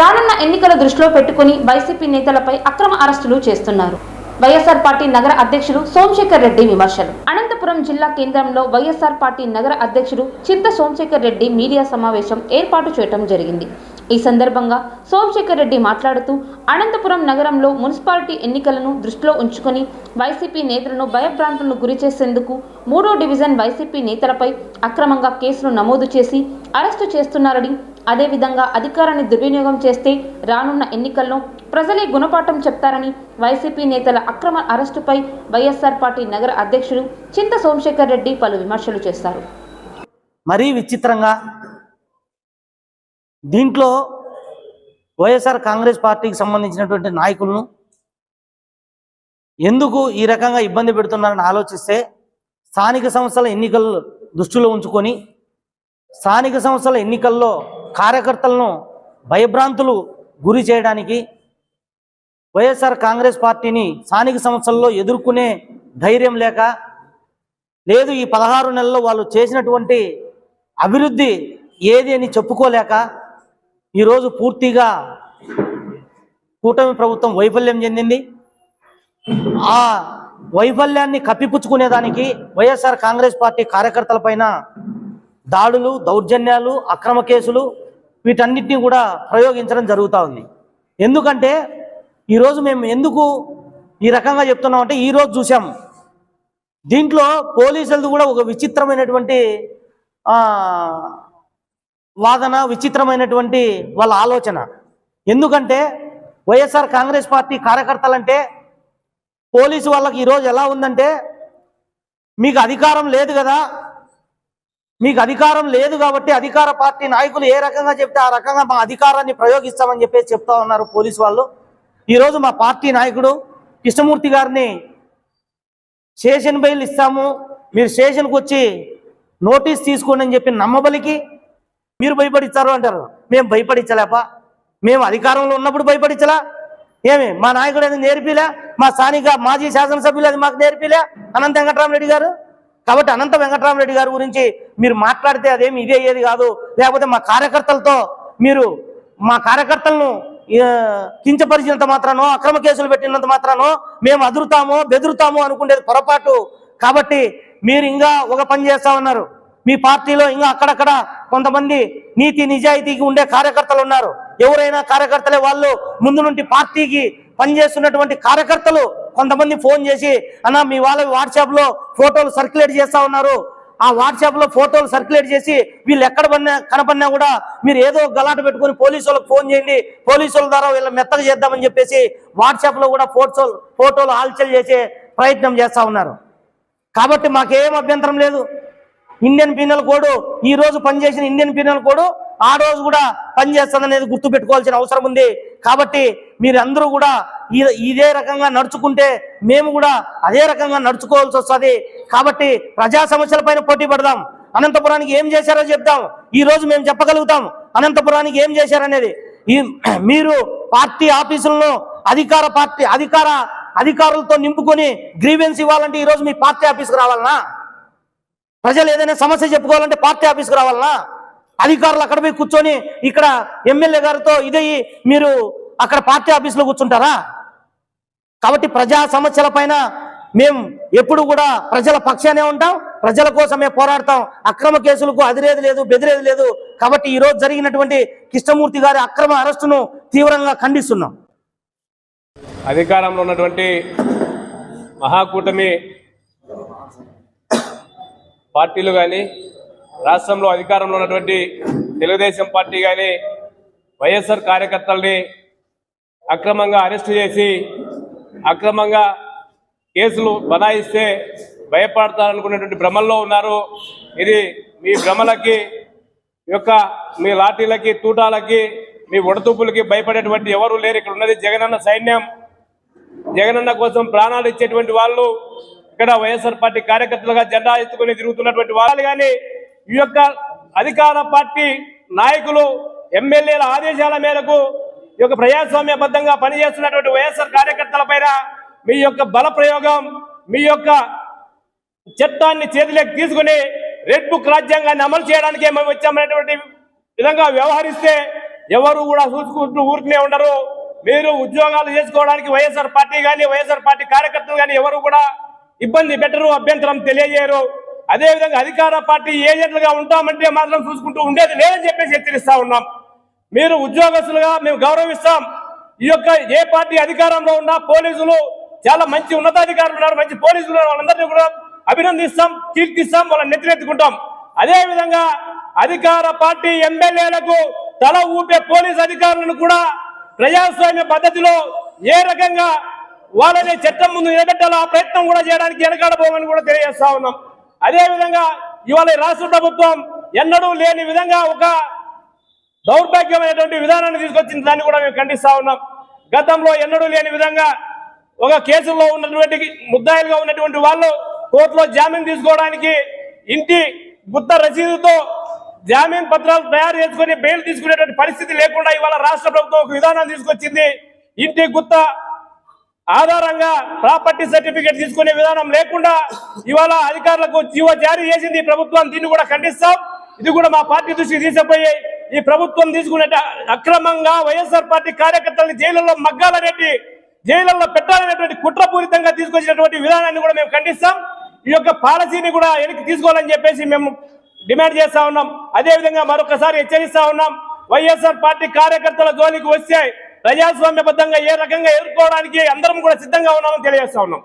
రానున్న ఎన్నికల దృష్టిలో పెట్టుకుని వైసీపీ నేతలపై అక్రమ అరెస్టులు చేస్తున్నారు. వైఎస్ఆర్ పార్టీ నగర అధ్యక్షుడు సోమశేఖర్ రెడ్డి విమర్శలు. అనంతపురం జిల్లా కేంద్రంలో వైఎస్ఆర్ పార్టీ నగర అధ్యక్షుడు చింత సోమశేఖర్ రెడ్డి మీడియా సమావేశం ఏర్పాటు చేయడం జరిగింది. ఈ సందర్భంగా సోమశేఖర్ రెడ్డి మాట్లాడుతూ అనంతపురం నగరంలో మున్సిపాలిటీ ఎన్నికలను దృష్టిలో ఉంచుకొని వైసీపీ నేతలను భయభ్రాంతులను గురి చేసేందుకు మూడో డివిజన్ వైసీపీ నేతలపై అక్రమంగా కేసులు నమోదు చేసి అరెస్టు చేస్తున్నారని అదేవిధంగా అధికారాన్ని దుర్వినియోగం చేస్తే రానున్న ఎన్నికల్లో ప్రజలే గుణపాఠం చెప్తారని వైసీపీ నేతల అక్రమ అరెస్టుపై వైఎస్ఆర్ పార్టీ నగర అధ్యక్షుడు చింత సోమశేఖర్ రెడ్డి పలు విమర్శలు చేశారు. మరీ విచిత్రంగా దీంట్లో వైఎస్ఆర్ కాంగ్రెస్ పార్టీకి సంబంధించినటువంటి నాయకులను ఎందుకు ఈ రకంగా ఇబ్బంది పెడుతున్నారని ఆలోచిస్తే స్థానిక సంస్థల ఎన్నికలు దృష్టిలో ఉంచుకొని స్థానిక సంస్థల ఎన్నికల్లో కార్యకర్తలను భయభ్రాంతులు గురి చేయడానికి వైఎస్ఆర్ కాంగ్రెస్ పార్టీని స్థానిక సంస్థల్లో ఎదుర్కొనే ధైర్యం లేక లేదు ఈ పదహారు నెలల్లో వాళ్ళు చేసినటువంటి అభివృద్ధి ఏది అని చెప్పుకోలేక ఈరోజు పూర్తిగా కూటమి ప్రభుత్వం వైఫల్యం చెందింది. ఆ వైఫల్యాన్ని కప్పిపుచ్చుకునేదానికి వైఎస్ఆర్ కాంగ్రెస్ పార్టీ కార్యకర్తలపైన దాడులు దౌర్జన్యాలు అక్రమ కేసులు వీటన్నిటిని కూడా ప్రయోగించడం జరుగుతూ ఉంది. ఎందుకంటే ఈరోజు మేము ఎందుకు ఈ రకంగా చెప్తున్నామంటే ఈరోజు చూసాం దీంట్లో పోలీసులది కూడా ఒక విచిత్రమైనటువంటి వాదన విచిత్రమైనటువంటి వాళ్ళ ఆలోచన. ఎందుకంటే వైఎస్ఆర్ కాంగ్రెస్ పార్టీ కార్యకర్తలంటే పోలీసు వాళ్ళకి ఈరోజు ఎలా ఉందంటే మీకు అధికారం లేదు కదా మీకు అధికారం లేదు కాబట్టి అధికార పార్టీ నాయకులు ఏ రకంగా చెప్తే ఆ రకంగా మా అధికారాన్ని ప్రయోగిస్తామని చెప్పేసి చెప్తా ఉన్నారు పోలీసు వాళ్ళు. ఈరోజు మా పార్టీ నాయకుడు కృష్ణమూర్తి గారిని స్టేషన్ బెయిల్ ఇస్తాము. మీరు స్టేషన్కి వచ్చి నోటీస్ తీసుకోండి అని చెప్పి నమ్మబలికి మీరు భయపడిస్తారు అంటారు. మేము భయపడించలేపా మేము అధికారంలో ఉన్నప్పుడు భయపడించలా ఏమి? మా నాయకుడు అది నేర్పిలే? మా స్థానిక మాజీ శాసనసభ్యులు అది మాకు నేర్పిలే? అనంత వెంకటరామరెడ్డి గారు? కాబట్టి అనంత వెంకటరామరెడ్డి గారి గురించి మీరు మాట్లాడితే అదేమి ఇదే అయ్యేది కాదు. లేకపోతే మా కార్యకర్తలతో మీరు మా కార్యకర్తలను కించపరిచినంత మాత్రానో అక్రమ కేసులు పెట్టినంత మాత్రానో మేము అదురుతామో బెదురుతామో అనుకునేది పొరపాటు. కాబట్టి మీరు ఇంకా ఒక పని చేస్తా ఉన్నారు. మీ పార్టీలో ఇంకా అక్కడక్కడ కొంతమంది నీతి నిజాయితీకి ఉండే కార్యకర్తలు ఉన్నారు. ఎవరైనా కార్యకర్తలే వాళ్ళు ముందు నుండి పార్టీకి పనిచేస్తున్నటువంటి కార్యకర్తలు కొంతమంది ఫోన్ చేసి అన్న మీ వాళ్ళ వాట్సాప్లో ఫోటోలు సర్క్యులేట్ చేస్తూ ఉన్నారు. ఆ వాట్సాప్లో ఫోటోలు సర్క్యులేట్ చేసి వీళ్ళు ఎక్కడ పడినా కనపడినా కూడా మీరు ఏదో గలాట పెట్టుకొని పోలీసు వాళ్ళకి ఫోన్ చేయండి. పోలీసుల ద్వారా వీళ్ళ మెత్తగా చేద్దామని చెప్పేసి వాట్సాప్లో కూడా ఫోటోలు ఫోటోలు ఆల్చల్ చేసే ప్రయత్నం చేస్తూ ఉన్నారు. కాబట్టి మాకేం అభ్యంతరం లేదు. ఇండియన్ పీనల్ కోడ్ ఈ రోజు పనిచేసిన ఇండియన్ పీనల్ కోడ్ ఆ రోజు కూడా పనిచేస్తుందనేది గుర్తు పెట్టుకోవాల్సిన అవసరం ఉంది. కాబట్టి మీరందరూ కూడా ఇదే రకంగా నడుచుకుంటే మేము కూడా అదే రకంగా నడుచుకోవాల్సి వస్తుంది. కాబట్టి ప్రజా సమస్యలపైన పోటీ పడదాం. అనంతపురానికి ఏం చేశారో చెప్దాం. ఈ రోజు మేము చెప్పగలుగుతాం. అనంతపురానికి ఏం చేశారనేది. ఈ మీరు పార్టీ ఆఫీసులను అధికార పార్టీ అధికార అధికారులతో నింపుకొని గ్రీవెన్స్ ఇవ్వాలంటే ఈరోజు మీ పార్టీ ఆఫీస్కి రావాలనా? ప్రజలు ఏదైనా సమస్య చెప్పుకోవాలంటే పార్టీ ఆఫీస్కి రావాలనా? అధికారులు అక్కడ పోయి కూర్చొని ఇక్కడ ఎమ్మెల్యే గారితో ఇదే మీరు అక్కడ పార్టీ ఆఫీసులో కూర్చుంటారా? కాబట్టి ప్రజా సమస్యల పైన మేము ఎప్పుడు కూడా ప్రజల పక్షానే ఉంటాం ప్రజల కోసమే పోరాడతాం. అక్రమ కేసులకు అదిరేది లేదు బెదిరేది లేదు. కాబట్టి ఈరోజు జరిగినటువంటి కృష్ణమూర్తి గారి అక్రమ అరెస్టును తీవ్రంగా ఖండిస్తున్నాం. అధికారంలో ఉన్నటువంటి మహాకూటమి పార్టీలు కానీ రాష్ట్రంలో అధికారంలో ఉన్నటువంటి తెలుగుదేశం పార్టీ కానీ వైఎస్ఆర్ కార్యకర్తల్ని అక్రమంగా అరెస్టు చేసి అక్రమంగా కేసులు బనాయిస్తే భయపడతారనుకునేటువంటి భ్రమల్లో ఉన్నారు. ఇది మీ భ్రమలకి యొక్క మీ లాఠీలకి తూటాలకి మీ ఉడతూపులకి భయపడేటువంటి ఎవరు లేరు. ఇక్కడ ఉన్నది జగనన్న సైన్యం. జగనన్న కోసం ప్రాణాలు ఇచ్చేటువంటి వాళ్ళు ఇక్కడ వైఎస్ఆర్ పార్టీ కార్యకర్తలుగా జెండా ఎత్తుకుని తిరుగుతున్నటువంటి వాళ్ళు కానీ ఈ యొక్క అధికార పార్టీ నాయకులు ఎమ్మెల్యేల ఆదేశాల మేరకు ఈ యొక్క ప్రజాస్వామ్యబద్ధంగా పనిచేస్తున్నటువంటి వైఎస్ఆర్ కార్యకర్తల పైన మీ యొక్క బల ప్రయోగం మీ యొక్క చట్టాన్ని చేతిలోకి తీసుకుని రెడ్ బుక్ రాజ్యాంగాన్ని అమలు చేయడానికే మేము వచ్చామనేటువంటి విధంగా వ్యవహరిస్తే ఎవరు కూడా చూసుకుంటూ ఊరికనే ఉండరు. మీరు ఉద్యోగాలు చేసుకోవడానికి వైఎస్ఆర్ పార్టీ కానీ వైఎస్ఆర్ పార్టీ కార్యకర్తలు కానీ ఎవరు కూడా ఇబ్బంది పెట్టరు అభ్యంతరం తెలియజేయరు. అదేవిధంగా అధికార పార్టీ ఏజెంట్లుగా ఉంటామంటే మాత్రం చూసుకుంటూ ఉండేది లేదని చెప్పేసి హెచ్చరిస్తా ఉన్నాం. మీరు ఉద్యోగస్తులుగా మేము గౌరవిస్తాం. ఈ యొక్క ఏ పార్టీ అధికారంలో ఉన్నా పోలీసులు చాలా మంచి ఉన్నతాధికారులు ఉన్నారు మంచి పోలీసులు వాళ్ళందరినీ కూడా అభినందిస్తాం కీర్తిస్తాం వాళ్ళని నెత్తినెత్తుకుంటాం. అదేవిధంగా అధికార పార్టీ ఎమ్మెల్యేలకు తల ఊపే పోలీస్ అధికారులను కూడా ప్రజాస్వామ్య పద్ధతిలో ఏ రకంగా వాళ్ళని చట్టం ముందు నిలబెట్టాలో ఆ ప్రయత్నం కూడా చేయడానికి వెనకాడబోమని కూడా తెలియజేస్తా ఉన్నాం. అదే విధంగా ఇవాళ రాష్ట్ర ప్రభుత్వం ఎన్నడూ లేని విధంగా ఒక దౌర్భాగ్యమైనటువంటి విధానాన్ని తీసుకొచ్చిన దాన్ని కూడా మేము ఖండిస్తా ఉన్నాం. గతంలో ఎన్నడూ లేని విధంగా ఒక కేసులో ఉన్నటువంటి ముద్దాయిలుగా ఉన్నటువంటి వాళ్ళు కోర్టులో జామీన్ తీసుకోవడానికి ఇంటి గుత్త రసీదుతో జామీన్ పత్రాలు తయారు చేసుకుని బెయిల్ తీసుకునేటువంటి పరిస్థితి లేకుండా ఇవాళ రాష్ట్ర ప్రభుత్వం ఒక విధానం తీసుకొచ్చింది. ఇంటి గుత్త ఆధారంగా ప్రాపర్టీ సర్టిఫికేట్ తీసుకునే విధానం లేకుండా ఇవాళ అధికారులకు జీవో జారీ చేసింది ప్రభుత్వం. దీన్ని కూడా ఖండిస్తాం. ఇది కూడా మా పార్టీ దృష్టికి తీసుకుపోయి ఈ ప్రభుత్వం తీసుకునే అక్రమంగా వైఎస్ఆర్ పార్టీ కార్యకర్తలను జైలులో మగ్గాలనేటి జైలులో పెట్టాలనేటువంటి కుట్రపూరితంగా తీసుకొచ్చినటువంటి విధానాన్ని కూడా మేము ఖండిస్తాం. ఈ యొక్క పాలసీని కూడా వెనక్కి తీసుకోవాలని చెప్పేసి మేము డిమాండ్ చేస్తా ఉన్నాం. అదేవిధంగా మరొకసారి హెచ్చరిస్తా ఉన్నాం. వైఎస్ఆర్ పార్టీ కార్యకర్తల జోలికి వస్తే ప్రజాస్వామ్యబద్ధంగా ఏ రకంగా ఎదుర్కోవడానికి అందరం కూడా సిద్ధంగా ఉన్నామని తెలియజేస్తా ఉన్నాం.